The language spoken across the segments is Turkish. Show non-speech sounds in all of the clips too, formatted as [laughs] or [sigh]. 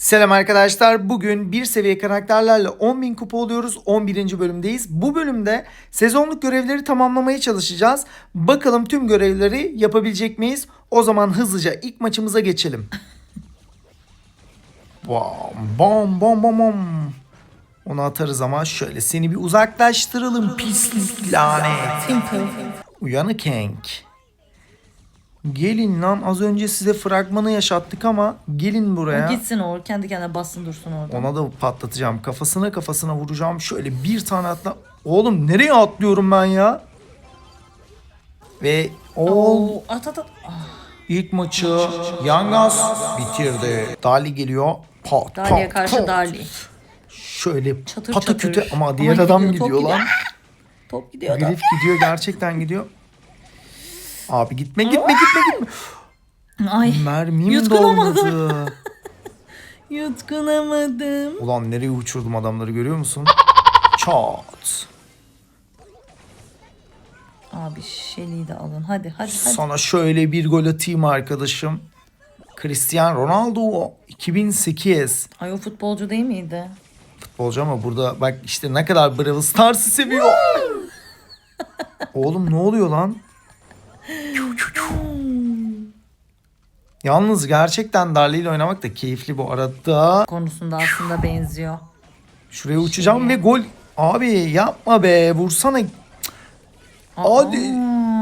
Selam arkadaşlar. Bugün bir seviye karakterlerle 10.000 kupa oluyoruz. 11. bölümdeyiz. Bu bölümde sezonluk görevleri tamamlamaya çalışacağız. Bakalım tüm görevleri yapabilecek miyiz? O zaman hızlıca ilk maçımıza geçelim. [laughs] Bam bam bam bam bam. Onu atarız ama şöyle seni bir uzaklaştıralım pislik lanet. Uyanık Hank. Gelin lan az önce size fragmanı yaşattık ama gelin buraya. Gitsin o kendi kendine bassın dursun orada. Ona da patlatacağım. Kafasına kafasına vuracağım. Şöyle bir tane atla. Oğlum nereye atlıyorum ben ya? Ve o Oo, at at at. Ah, ilk maçı Yangas bitirdi. Dali geliyor. Pat Dali'ye pat karşı pat. Dali. Şöyle Çatır patı çatır. küte ama diğer Ama adam gidiyor, top gidiyor lan. [laughs] Top gidiyor da. Grif gidiyor gerçekten gidiyor. Abi gitme gitme gitme gitme. Ay Mermim Yutkunamadım. dolmadı. [laughs] yutkunamadım. Ulan nereye uçurdum adamları görüyor musun? Çat. Abi Shelly'i de alın. Hadi hadi hadi. Sana şöyle bir gol atayım arkadaşım. Cristiano Ronaldo 2008 Ay o futbolcu değil miydi? futbolcu ama burada bak işte ne kadar Brawl Stars'ı seviyor. Oğlum ne oluyor lan? Yalnız gerçekten Darli ile oynamak da keyifli bu arada. Konusunda aslında benziyor. Şuraya uçacağım ve gol. Abi yapma be vursana. Hadi.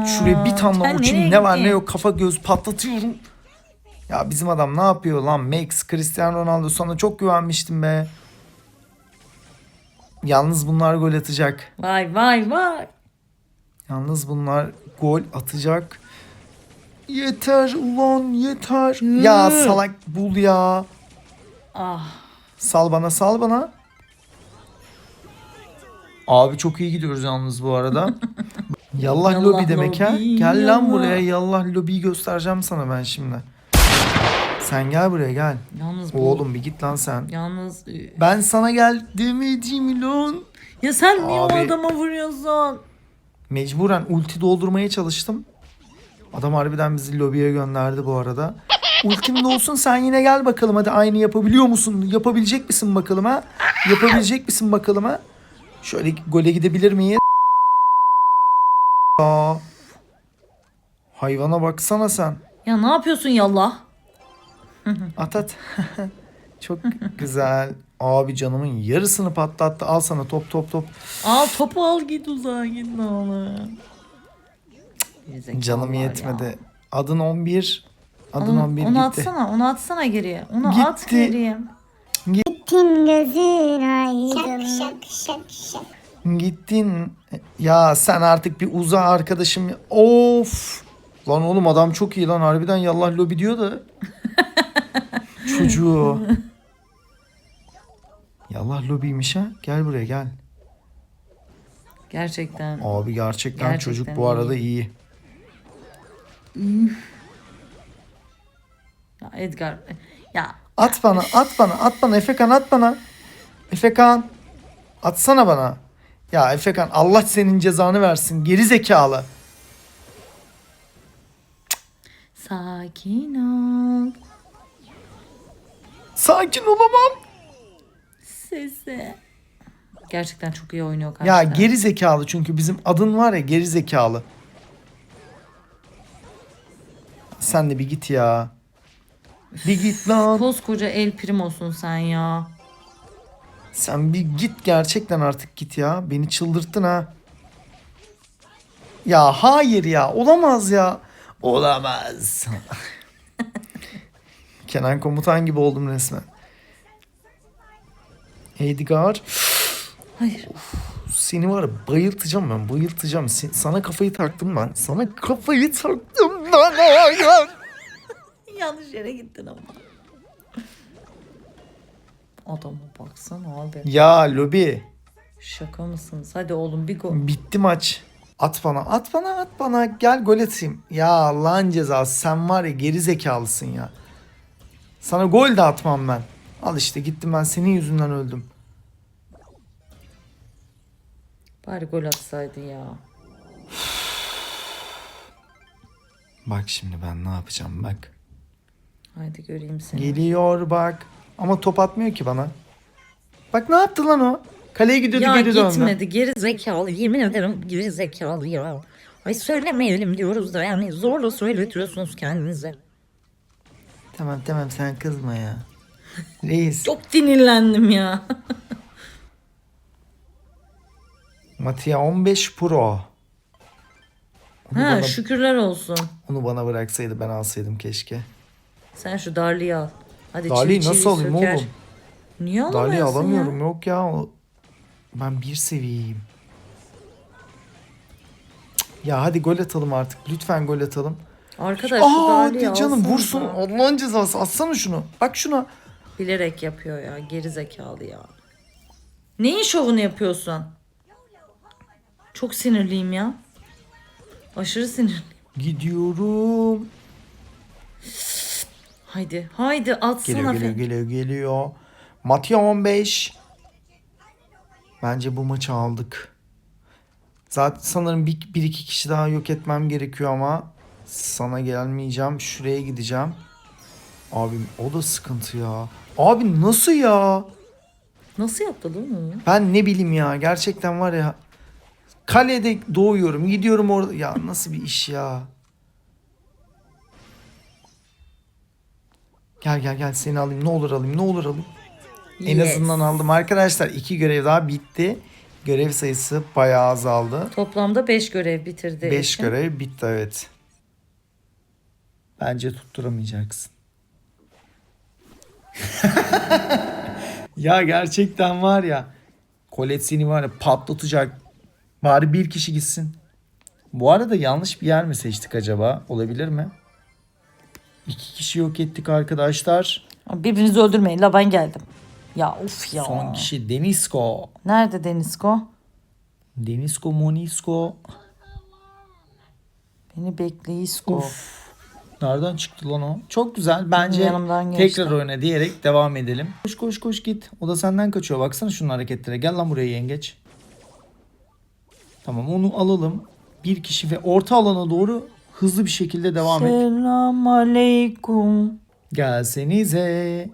Şuraya bir tane uçayım ne var ne yok kafa göz patlatıyorum. Ya bizim adam ne yapıyor lan Max Cristiano Ronaldo sana çok güvenmiştim be. Yalnız bunlar gol atacak. Vay vay vay. Yalnız bunlar gol atacak. Yeter ulan yeter. Ya salak bul ya. Ah. Sal bana sal bana. Abi çok iyi gidiyoruz yalnız bu arada. [laughs] yallah, Yallah lobi demek ha. Gel lan yallah. buraya yallah lobiyi göstereceğim sana ben şimdi. Sen gel buraya gel. Yalnız bu. Oğlum bir git lan sen. Yalnız. e, Ben sana gel demedim lan. Ya sen niye Abi. o adama vuruyorsun? Mecburen ulti doldurmaya çalıştım. Adam harbiden bizi lobiye gönderdi bu arada. Ultim de olsun sen yine gel bakalım hadi aynı yapabiliyor musun? Yapabilecek misin bakalım ha? Yapabilecek misin bakalım ha? Şöyle gole gidebilir miyiz? Aa. Hayvana baksana sen. Ya ne yapıyorsun yallah? At at. [laughs] Çok güzel. Abi canımın yarısını patlattı. Al sana top top top. Al topu al git uzağa git ne olur. Canım ya. yetmedi. Adın 11. Adın Onu, 11 onu gitti. atsana, onu atsana geriye. Onu Gitti. at geriye. Gittin gözün aydın. Şak şak şak şak. Gittin. Ya sen artık bir uza arkadaşım. Of. Lan oğlum adam çok iyi lan harbiden yallah lobi diyor da. [laughs] Çocuğu. Yallah lobiymiş ha. Gel buraya gel. Gerçekten. Abi gerçekten, Gerçekten çocuk bu iyi. arada iyi. Ya Edgar. Ya At bana at bana at bana Efekan at bana. Efekan. Atsana bana. Ya Efekan Allah senin cezanı versin. Geri zekalı. sakin ol. Sakin olamam. Sesi. Gerçekten çok iyi oynuyor Ya karşıda. geri zekalı çünkü bizim adın var ya geri zekalı. Sen de bir git ya. Bir git lan. Koskoca el primosun sen ya. Sen bir git gerçekten artık git ya. Beni çıldırttın ha. Ya hayır ya. Olamaz ya. Olamaz. [laughs] Kenan komutan gibi oldum resmen. Edgar. Hayır. Seni var ya bayıltacağım ben bayıltacağım. Sen- sana kafayı taktım ben. Sana kafayı taktım. [laughs] Yanlış yere gittin ama. Adama baksana abi. ya lobi. Şaka mısınız? Hadi oğlum bir gol. Bitti maç. At bana at bana at bana. Gel gol atayım. Ya Allah'ın cezası sen var ya geri zekalısın ya. Sana gol de atmam ben. Al işte gittim ben senin yüzünden öldüm. Bari gol atsaydın ya. Bak şimdi ben ne yapacağım bak. Haydi göreyim seni. Geliyor bak. Ama top atmıyor ki bana. Bak ne yaptı lan o? Kaleye gidiyordu Ya geri döndü. gitmedi geri zekalı yemin ederim geri zekalı ya. Ay söylemeyelim diyoruz da yani zorla söyletiyorsunuz kendinize. Tamam tamam sen kızma ya. Reis. Çok sinirlendim ya. Matia 15 Pro. Onu, ha bana, şükürler olsun. onu bana bıraksaydı ben alsaydım keşke. Sen şu Darlı'yı al. Hadi Dali'yi çivi nasıl alayım söker. oğlum? Niye alamıyorsun alamıyorum ya? yok ya. Ben bir seviyeyim. Ya hadi gol atalım artık. Lütfen gol atalım. Arkadaş şu Aa Darlı'yı canım vursun. Allah'ın cezası. Atsana şunu. Bak şuna. Bilerek yapıyor ya. Geri zekalı ya. Neyin şovunu yapıyorsun? Çok sinirliyim ya. Aşırı sinirliyim. Gidiyorum. Haydi. Haydi atsana. Geliyor geliyor fe- geliyor geliyor. Matia 15. Bence bu maçı aldık. Zaten sanırım bir, bir iki kişi daha yok etmem gerekiyor ama sana gelmeyeceğim. Şuraya gideceğim. Abi o da sıkıntı ya. Abi nasıl ya? Nasıl yaptı lan onu? Ben ne bileyim ya. Gerçekten var ya. Kalede doğuyorum. Gidiyorum orada. Ya nasıl bir iş ya. Gel gel gel seni alayım. Ne olur alayım. Ne olur alayım. En Yes. azından aldım. Arkadaşlar iki görev daha bitti. Görev sayısı bayağı azaldı. Toplamda 5 görev bitirdi. 5 eşim. görev bitti evet. Bence tutturamayacaksın. [laughs] ya gerçekten var ya. Colette seni var ya patlatacak. Bari bir kişi gitsin. Bu arada yanlış bir yer mi seçtik acaba? Olabilir mi? İki kişi yok ettik arkadaşlar. Birbirinizi öldürmeyin. La ben geldim. Ya of ya. Son kişi Denisko. Nerede Denisko? Denisko Monisko. Beni bekleyisko. Nereden çıktı lan o? Çok güzel. Bence tekrar oyna diyerek devam edelim. Koş koş koş git. O da senden kaçıyor. Baksana şunun hareketlere. Gel lan buraya yengeç. Tamam onu alalım. Bir kişi ve orta alana doğru hızlı bir şekilde devam et. Selam aleyküm. Gelsenize.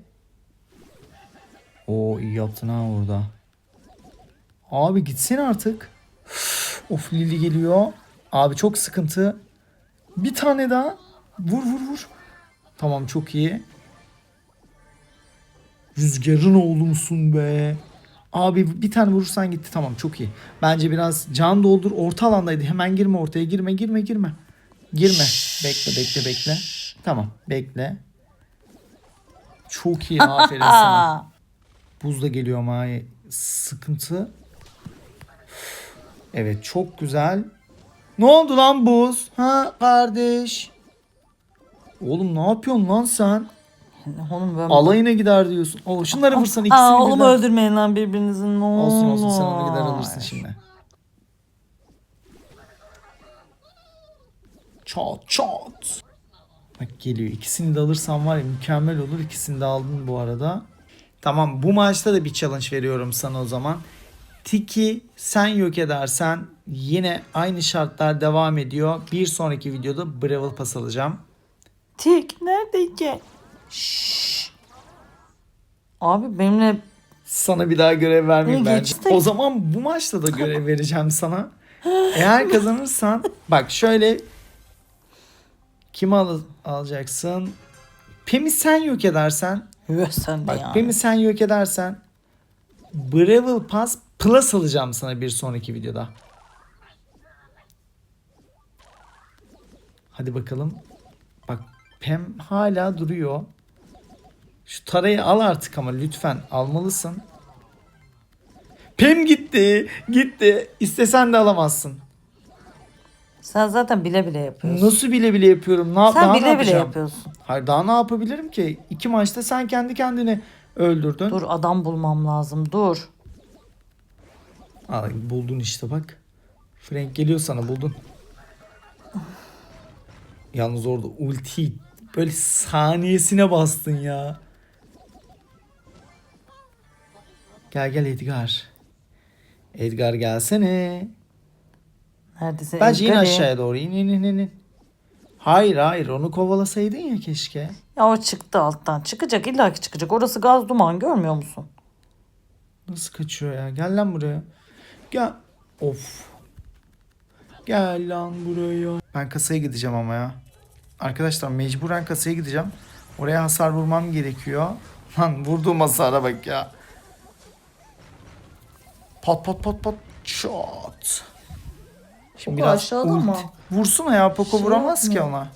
O iyi yaptın ha orada. Abi gitsin artık. Of Lili geliyor. Abi çok sıkıntı. Bir tane daha. Vur vur vur. Tamam çok iyi. Rüzgarın oğlumsun be. Abi bir tane vurursan gitti tamam çok iyi. Bence biraz can doldur. Orta alandaydı. Hemen girme ortaya. Girme girme girme. Girme. Bekle bekle bekle. Tamam bekle. Çok iyi [laughs] aferin sana. Buz da geliyor ama sıkıntı. Evet çok güzel. Ne oldu lan buz? Ha kardeş. Oğlum ne yapıyorsun lan sen? Oğlum ben... Alayına gider diyorsun. Oğlum şunları vursan ikisini Aa, oğlum birden. öldürmeyin lan birbirinizi ne olur. Olsun olsun sen onu gider alırsın şimdi. Çat çat. Bak geliyor. İkisini de alırsan var ya mükemmel olur. İkisini de aldın bu arada. Tamam bu maçta da bir challenge veriyorum sana o zaman. Tiki sen yok edersen yine aynı şartlar devam ediyor. Bir sonraki videoda Bravel Pass alacağım. Tik neredeyken? Şşş. Abi benimle Sana bir daha görev vermeyeyim bence. geçtik? O zaman bu maçta da görev vereceğim sana. Eğer [laughs] kazanırsan bak şöyle kimi al alacaksın? Pem'i sen yok edersen Yuh sen bak ya. Pem'i sen yok edersen Bravel Pass Plus alacağım sana bir sonraki videoda. Hadi bakalım. Bak Pem hala duruyor. Şu tarayı al artık ama lütfen almalısın. Pem gitti. Gitti. İstesen de alamazsın. Sen zaten bile bile yapıyorsun. Nasıl bile bile yapıyorum. Ne, daha Sen ne bile bile yapacağım? yapıyorsun. Hayır daha ne yapabilirim ki? İki maçta sen kendi kendini öldürdün. Dur adam bulmam lazım dur. Aa, buldun işte bak. Frank geliyor sana buldun. Yalnız orada ulti böyle saniyesine bastın ya. Gel gel Edgar. Edgar gelsene. Neredesin? Bence in Edgar'ı? aşağıya doğru in in in in. in. Hayır hayır onu kovalasaydın ya keşke. Ya o çıktı alttan. Çıkacak illa ki çıkacak. Orası gaz duman görmüyor musun? Nasıl kaçıyor ya? Gel lan buraya. Gel. Of. Gel lan buraya. Ben kasaya gideceğim ama ya. Arkadaşlar mecburen kasaya gideceğim. Oraya hasar vurmam gerekiyor. Lan vurduğum hasara bak ya. Pat pat pat pat. Çat. Şimdi Poco aşağıda mı? Vursuna ya Poco Şey vuramaz ki ona.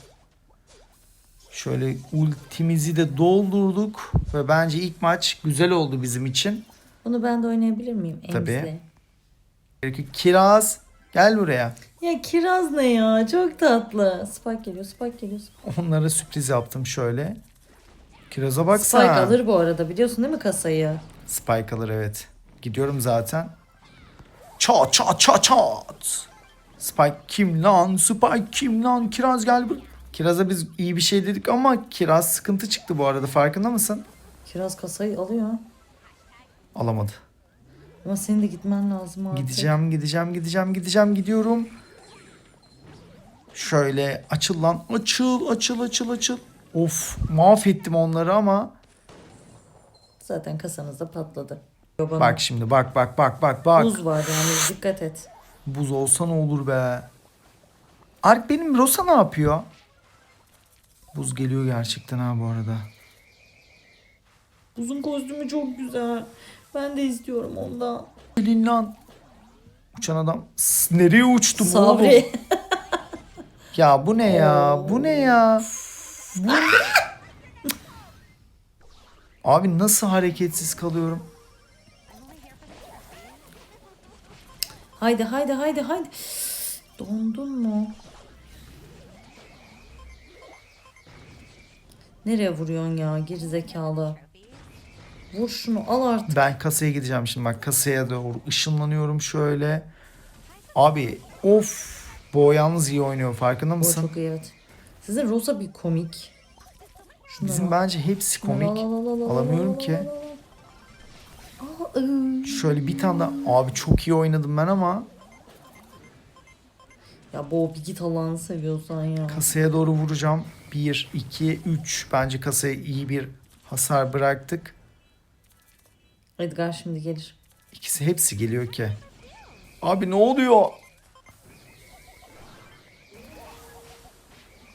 Şöyle ultimizi de doldurduk. Ve bence ilk maç güzel oldu bizim için. Bunu ben de oynayabilir miyim? Tabii. Emzle. Kiraz gel buraya. Ya kiraz ne ya? Çok tatlı. Spike geliyor, Spike geliyor. Spike, Onlara sürpriz yaptım şöyle. Kiraz'a baksana. Spike alır bu arada biliyorsun değil mi kasayı? Spike alır evet. Gidiyorum zaten. Çat çat çat çat. Spike kim lan? Spike kim lan? Kiraz gel buraya. Kiraz'a biz iyi bir şey dedik ama Kiraz sıkıntı çıktı bu arada farkında mısın? Kiraz kasayı alıyor. Alamadı. Ama senin de gitmen lazım artık. Gideceğim, gideceğim, gideceğim, gideceğim, gidiyorum. Şöyle açıl lan. Açıl, açıl, açıl, açıl. Of mahvettim onları ama. Zaten kasanızda patladı. Bana. Bak şimdi bak bak bak bak bak. Buz, Buz var yani dikkat et. olsa ne olur be. Ark benim Rosa ne yapıyor? Buz geliyor gerçekten ha bu arada. Buzun kostümü çok güzel. Ben de istiyorum ondan. Gelin lan. Uçan adam. S- Nereye uçtum oğlum? Sabri. [laughs] Ya bu ne ya? Bu ne ya? Bu? Abi nasıl hareketsiz kalıyorum? Haydi haydi haydi haydi. Dondun mu? Nereye vuruyorsun ya geri zekalı? Vur şunu al artık. Ben kasaya gideceğim şimdi bak kasaya doğru ışınlanıyorum şöyle. Abi of bu yalnız iyi oynuyor farkında mısın? çok iyi evet. Sizin Rosa bir komik. Şuna Bizim bence hepsi komik. La la la la la la Alamıyorum la ki. Şöyle bir tane daha. Abi çok iyi oynadım ben ama Ya bu bir git Allah'ını seviyorsan ya. kasaya doğru vuracağım. 1, 2, 3 bence kasaya iyi bir hasar bıraktık. Edgar şimdi gelir. İkisi hepsi geliyor ki. Abi ne oluyor?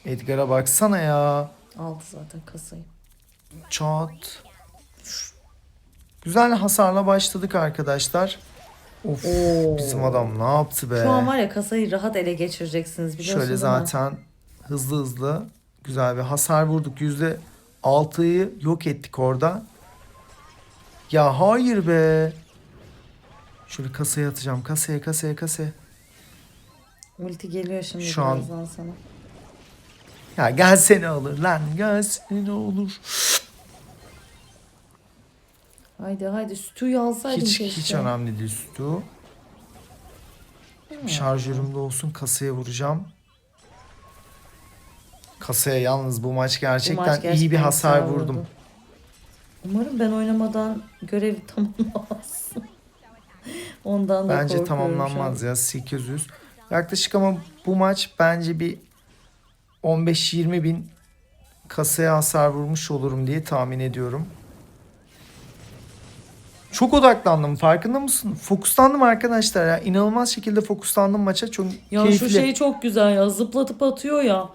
Edgar'a baksana ya. Aldı zaten kasayı. Çat. Güzel hasarla başladık arkadaşlar. Of Oo. bizim adam ne yaptı be? Şu an var ya kasayı rahat ele geçireceksiniz biliyorsunuz Şöyle ama. zaten hızlı hızlı güzel bir hasar vurduk. Yüzde altıyı yok ettik orada. Ya hayır be. Şöyle kasaya atacağım. Kasaya kasaya kasaya. Ulti geliyor şimdi Şu an- sana. Ya gelsene alır lan gelsene olur. Haydi haydi sütüyü alsaydın Hiç keşke. hiç önemli değil Stu. Şarjörümde olsun kasaya vuracağım. Kasaya yalnız bu maç Bu gerçekten, maç iyi bir gerçekten hasar vurdum. vurdu. Umarım ben oynamadan görevi [laughs] tamamlamazsın. Ondan da Bence tamamlanmaz ya 800. Yaklaşık ama bu maç bence bir 15-20 bin kasaya hasar vurmuş olurum diye tahmin ediyorum. Çok odaklandım farkında mısın? Fokuslandım arkadaşlar ya. İnanılmaz şekilde fokuslandım maça. Çok Ya keyifli. şu şey çok güzel ya zıplatıp atıyor ya.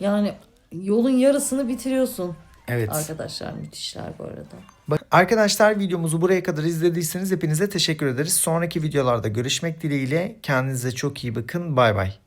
Yani yolun yarısını bitiriyorsun. Evet. Arkadaşlar müthişler bu arada. Bak, arkadaşlar videomuzu buraya kadar izlediyseniz hepinize teşekkür ederiz. Sonraki videolarda görüşmek dileğiyle. Kendinize çok iyi bakın. Bay bay.